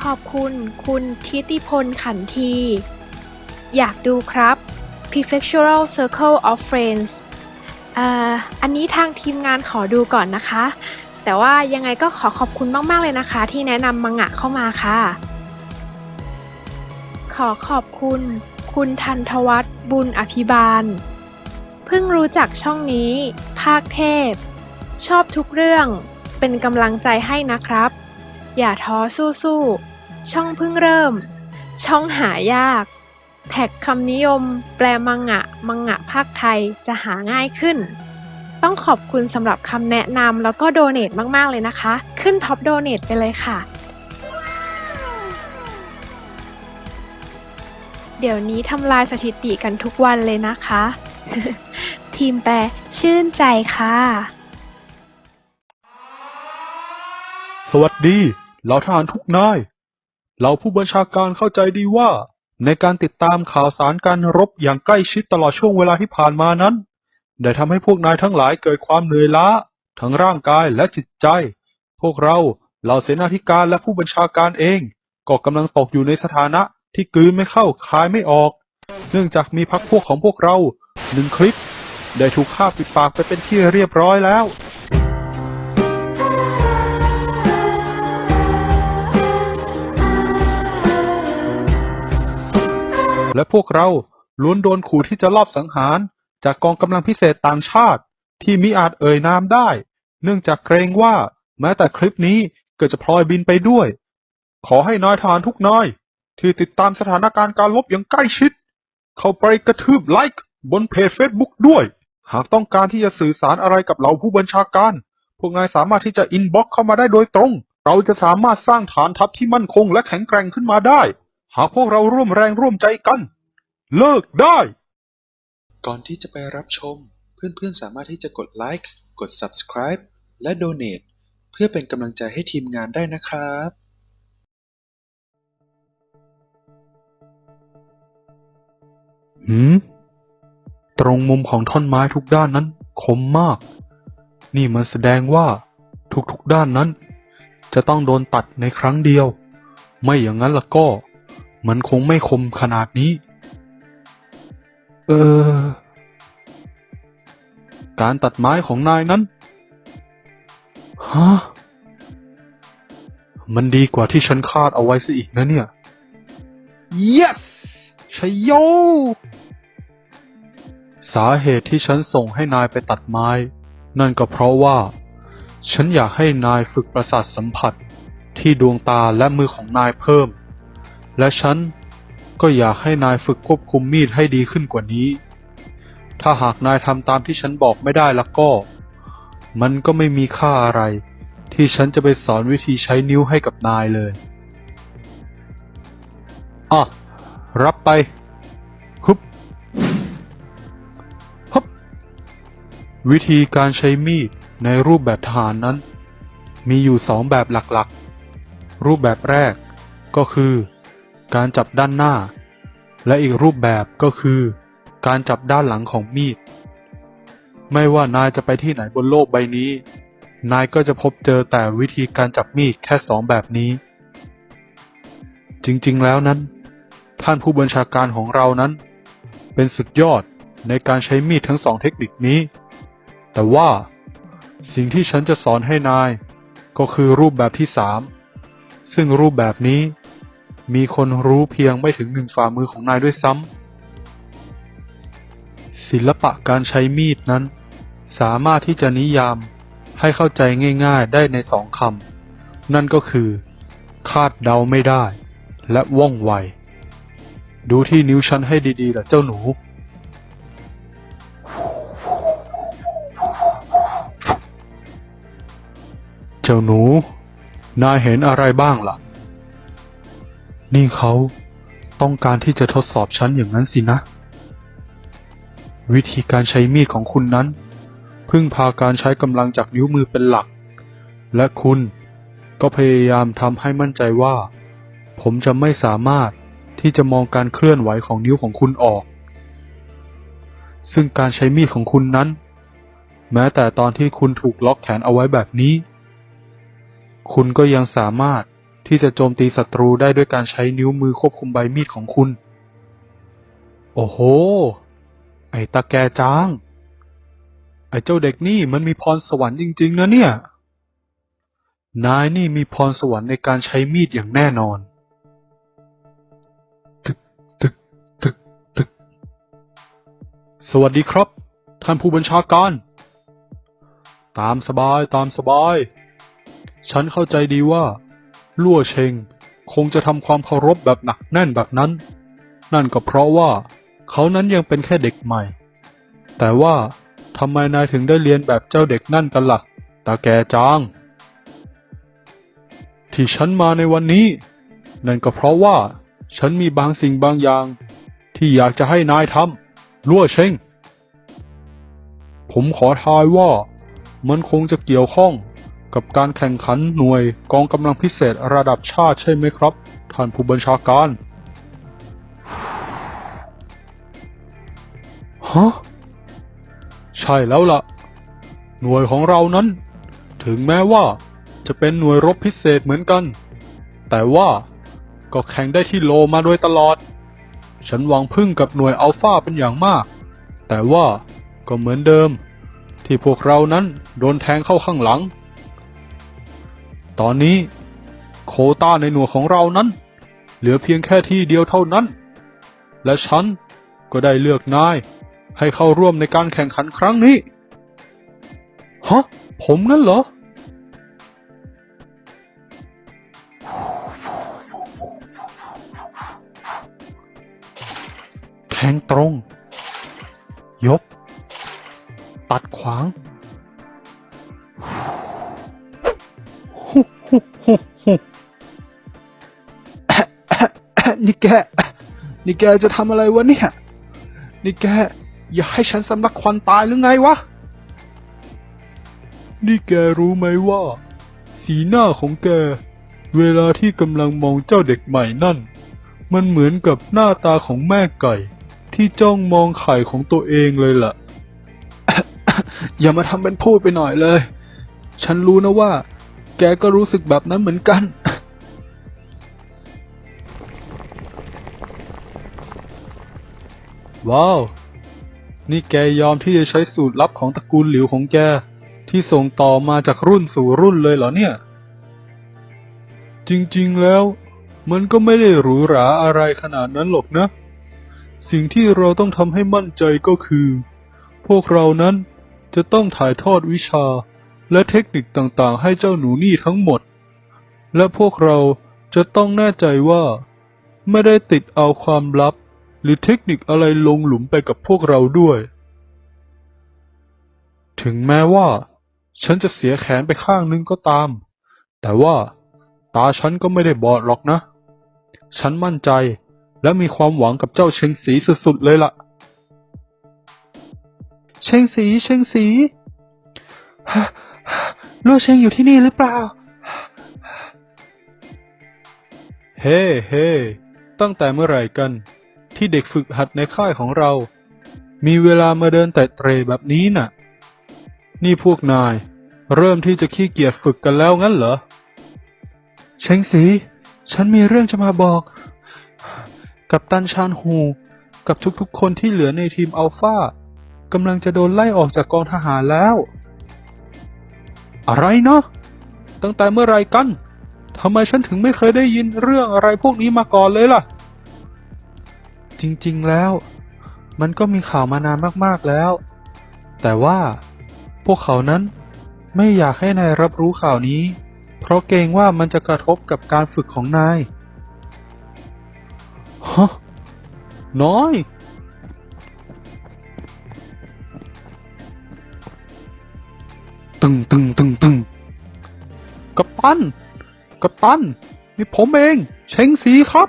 ขอบคุณ คุณทิติพลขันที อยากดูครับ Prefectural Circle of Friends อ,อันนี้ทางทีมงานขอดูก่อนนะคะ แต่ว่ายังไงก็ขอขอบคุณมาก ๆ เลยนะคะ ที่แนะนำมังงะเข้ามาค่ะ ขอขอบคุณ คุณทันทวัฒน์บุญอภิบาล เพิ่งรู้จักช่องนี้ ภาคเทพ ชอบทุกเรื่อง เป็นกำลังใจให้นะครับ อย่าท้อสู้ๆช่องเพิ่งเริ่ม ช่องหายาก แท็กคำนิยม แปลมังงะ มังงะภาคไทยจะหาง่ายขึ้น ต้องขอบคุณสำหรับคำแนะนำแล้วก็โดเน a มาก ๆ เลยนะคะ ขึ้นท็อปโดเน a ไปเลยค่ะ เดี๋ยวนี้ทำลายสถิติกันทุกวันเลยนะคะ ทีมแปลชื่นใจค่ะ สวัสดี เหล่าทหารทุกนายเหล่าผู้บัญชาการเข้าใจดีว่า ในการติดตามข่าวสารการรบอย่างใกล้ชิดตลอดช่วงเวลาที่ผ่านมานั้น ได้ทำให้พวกนายทั้งหลายเกิดความเหนื่อยล้า ทั้งร่างกายและจิตใจ พวกเราเหล่าเสนาธิการและผู้บัญชาการเอง ก็กำลังตกอยู่ในสถานะที่กืนไม่เข้าคายไม่ออก เนื่องจากมีพักพวกของพวกเราหนึ่งคลิป ได้ถูกฆ่าปิดปากไปเป็นที่เรียบร้อยแล้ว และพวกเราล้วนโดนขู่ที่จะลอบสังหาร จากกองกำลังพิเศษต่างชาติ ที่มิอาจเอ่ยนามได้ เนื่องจากเกรงว่าแม้แต่คลิปนี้เก็จะพลอยบินไปด้วย ขอให้นายทหารทุกนาย ที่ติดตามสถานการณ์การลบอย่างใกล้ชิด เข้าไปกระทืบไลค์บนเพจ Facebook ด้วย หากต้องการที่จะสื่อสารอะไรกับเหล่าผู้บัญชาการ พวกนายสามารถที่จะอินบ็อกเข้ามาได้โดยตรง เราจะสามารถสร้างฐานทัพที่มั่นคงและแข็งแกร่งขึ้นมาได้ หากพวกเราร่วมแรงร่วมใจกัน เลิกได้ ก่อนที่จะไปรับชม เพื่อนๆสามารถที่จะกดไลค์กด Subscribe และ Donate เพื่อเป็นกำลังใจให้ทีมงานได้นะครับหืมตรงมุมของท่อนไม้ทุกด้านนั้นคมมาก นี่มันแสดงว่าทุกๆด้านนั้น จะต้องโดนตัดในครั้งเดียว ไม่อย่างนั้นละก็ มันคงไม่คมขนาดนี้ เออ การตัดไม้ของนายนั้น ฮะ มันดีกว่าที่ฉันคาดเอาไว้ซะอีกนะเนี่ย yes ชัยโย สาเหตุที่ฉันส่งให้นายไปตัดไม้ นั่นก็เพราะว่า ฉันอยากให้นายฝึกประสาทสัมผัสที่ดวงตาและมือของนายเพิ่ม และฉันก็อยากให้นายฝึกควบคุมมีดให้ดีขึ้นกว่านี้ ถ้าหากนายทำตามที่ฉันบอกไม่ได้แล้วก็ มันก็ไม่มีค่าอะไร ที่ฉันจะไปสอนวิธีใช้นิ้วให้กับนายเลยอะรับไปฮึบฮึบวิธีการใช้มีดในรูปแบบทหารนั้น มีอยู่สองแบบหลักๆ รูปแบบแรกก็คือ การจับด้านหน้า และอีกรูปแบบก็คือ การจับด้านหลังของมีด ไม่ว่านายจะไปที่ไหนบนโลกใบนี้ นายก็จะพบเจอแต่วิธีการจับมีดแค่สองแบบนี้ จริงๆแล้วนั้น ท่านผู้บัญชาการของเรานั้น เป็นสุดยอดในการใช้มีดทั้งสองเทคนิคนี้ แต่ว่าสิ่งที่ฉันจะสอนให้นายก็คือรูปแบบที่สามซึ่งรูปแบบนี้ มีคนรู้เพียงไม่ถึงหนึ่งฝ่ามือของนายด้วยซ้ำ ศิลปะการใช้มีดนั้น สามารถที่จะนิยามให้เข้าใจง่ายๆได้ในสองคำ นั่นก็คือ คาดเดาไม่ได้ และว่องไว ดูที่นิ้วฉันให้ดีๆล่ะเจ้าหนู เจ้าหนู นายเห็นอะไรบ้างล่ะ นี่เขาต้องการที่จะทดสอบฉันอย่างนั้นสินะ วิธีการใช้มีดของคุณนั้น พึ่งพาการใช้กำลังจากนิ้วมือเป็นหลัก และคุณก็พยายามทำให้มั่นใจว่า ผมจะไม่สามารถที่จะมองการเคลื่อนไหวของนิ้วของคุณออก ซึ่งการใช้มีดของคุณนั้น แม้แต่ตอนที่คุณถูกล็อกแขนเอาไว้แบบนี้ คุณก็ยังสามารถ ที่จะโจมตีศัตรูได้ด้วยการใช้นิ้วมือควบคุมใบมีดของคุณ โอ้โห ไอ้ตาแกจาง ไอ้เจ้าเด็กนี่มันมีพรสวรรค์จริงๆนะเนี่ย นายนี่มีพรสวรรค์ในการใช้มีดอย่างแน่นอนตึกตึกตึกตึก สวัสดีครับ ท่านผู้บัญชาการ ตามสบายตามสบาย ฉันเข้าใจดีว่า ลั่วเชงคงจะทำความเคารพแบบหนักแน่นแบบนั้น นั่นก็เพราะว่าเขานั้นยังเป็นแค่เด็กใหม่ แต่ว่าทำไมนายถึงได้เรียนแบบเจ้าเด็กนั่นกันละ่ะตาแกจาง ที่ฉันมาในวันนี้ นั่นก็เพราะว่า ฉันมีบางสิ่งบางอย่าง ที่อยากจะให้นายทำลั่วเชงผมขอทายว่า มันคงจะเกี่ยวข้อง กับการแข่งขันหน่วยกองกำลังพิเศษระดับชาติใช่ไหมครับ ท่านผู้บัญชาการ ฮะ ใช่แล้วล่ะ หน่วยของเรานั้น ถึงแม้ว่าจะเป็นหน่วยรบพิเศษเหมือนกัน แต่ว่าก็แข่งได้ที่โลมาโดยตลอด ฉันหวังพึ่งกับหน่วยอัลฟาเป็นอย่างมาก แต่ว่าก็เหมือนเดิม ที่พวกเรานั้นโดนแทงเข้าข้างหลัง ตอนนี้โคต้าในหน่วยของเรานั้น เหลือเพียงแค่ที่เดียวเท่านั้น และฉันก็ได้เลือกนาย ให้เข้าร่วมในการแข่งขันครั้งนี้ ฮะ ผมนั่นเหรอ แทงตรงยกตัดขวาง นี่แก นี่แกจะทำอะไรวะเนี่ย นี่แก อย่าให้ฉันสำลักควันตายหรือไงวะ นี่แกรู้ไหมว่า สีหน้าของแก เวลาที่กำลังมองเจ้าเด็กใหม่นั่น มันเหมือนกับหน้าตาของแม่ไก่ ที่จ้องมองไข่ของตัวเองเลยล่ะ อย่ามาทำเป็นพูดไปหน่อยเลย ฉันรู้นะว่า แกก็รู้สึกแบบนั้นเหมือนกัน ว้าว นี่แกยอมที่จะใช้สูตรลับของตระกูลหลิวของแก ที่ส่งต่อมาจากรุ่นสู่รุ่นเลยเหรอเนี่ย จริงๆแล้ว มันก็ไม่ได้หรูหราอะไรขนาดนั้นหรอกนะ สิ่งที่เราต้องทำให้มั่นใจก็คือ พวกเรานั้นจะต้องถ่ายทอดวิชาและเทคนิคต่างๆ ให้เจ้าหนูนี่ทั้งหมด และพวกเราจะต้องแน่ใจว่า ไม่ได้ติดเอาความลับ หรือเทคนิคอะไรลงหลุมไปกับพวกเราด้วย ถึงแม้ว่า ฉันจะเสียแขนไปข้างนึงก็ตาม แต่ว่า ตาฉันก็ไม่ได้บอดหรอกนะ ฉันมั่นใจและมีความหวังกับเจ้าเชงสีสุดๆเลยล่ะ เชงสีเชงสีลัวเชงอยู่ที่นี่หรือเปล่า เฮ้เฮ้ตั้งแต่เมื่อไหร่กัน ที่เด็กฝึกหัดในค่ายของเรา มีเวลามาเดินแต่เตรแบบนี้น่ะ นี่พวกนาย เริ่มที่จะขี้เกียจฝึกกันแล้วงั้นเหรอเชงสี ฉันมีเรื่องจะมาบอก กับตันชานฮู กับทุกๆคนที่เหลือในทีมอัลฟากำลังจะโดนไล่ออกจากกองทหารแล้ว อะไรเนาะตั้งแต่เมื่อไรกันทำไมฉันถึงไม่เคยได้ยินเรื่องอะไรพวกนี้มาก่อนเลยล่ะ จริงๆแล้ว มันก็มีข่าวมานานมากๆแล้ว แต่ว่าพวกเขานั้นไม่อยากให้นายรับรู้ข่าวนี้ เพราะเกรงว่ามันจะกระทบกับการฝึกของนายฮะน้อย ตึงตึงตึงตึงกัปตันกัปตันนี่ผมเอง เชงสีครับ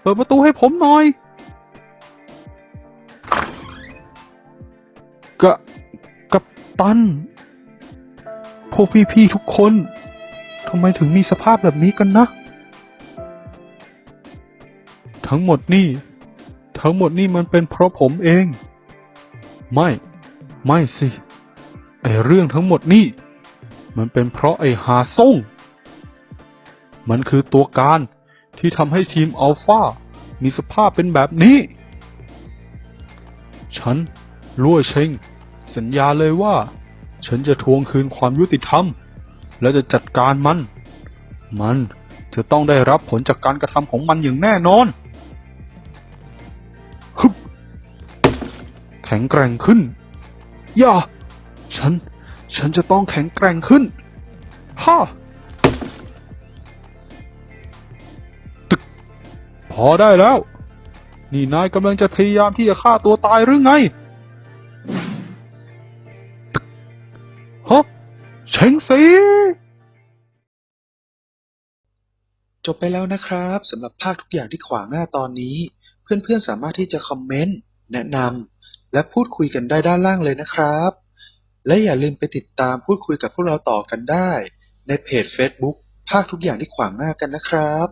เปิดประตูให้ผมหน่อย กะกัปตัน พวกพี่ๆทุกคนทำไมถึงมีสภาพแบบนี้กันนะ ทั้งหมดนี่ ทั้งหมดนี่มันเป็นเพราะผมเอง ไม่ ไม่สิ ไอเรื่องทั้งหมดนี่ มันเป็นเพราะไอหาซ่ง มันคือตัวการที่ทำให้ทีมอัลฟามีสภาพเป็นแบบนี้ ฉันลั่วเชง สัญญาเลยว่า ฉันจะทวงคืนความยุติธรรม และจะจัดการมัน มันจะต้องได้รับผลจากการกระทำของมันอย่างแน่นอนฮึบแข็งแกร่งขึ้น อย่า ฉัน ฉันจะต้องแข็งแกร่งขึ้น ฮ่าตึก พอได้แล้ว นี่นายกำลังจะพยายามที่จะฆ่าตัวตายหรือไง เชงซีจบไปแล้วนะครับสำหรับภาคทุกอย่างที่ขวางหน้าตอนนี้ เพื่อนๆสามารถที่จะคอมเมนต์แนะนำและพูดคุยกันได้ด้านล่างเลยนะครับ และอย่าลืมไปติดตามพูดคุยกับพวกเราต่อกันได้ ในเพจ Facebook ภาคทุกอย่างที่ขวางหน้ากันนะครับ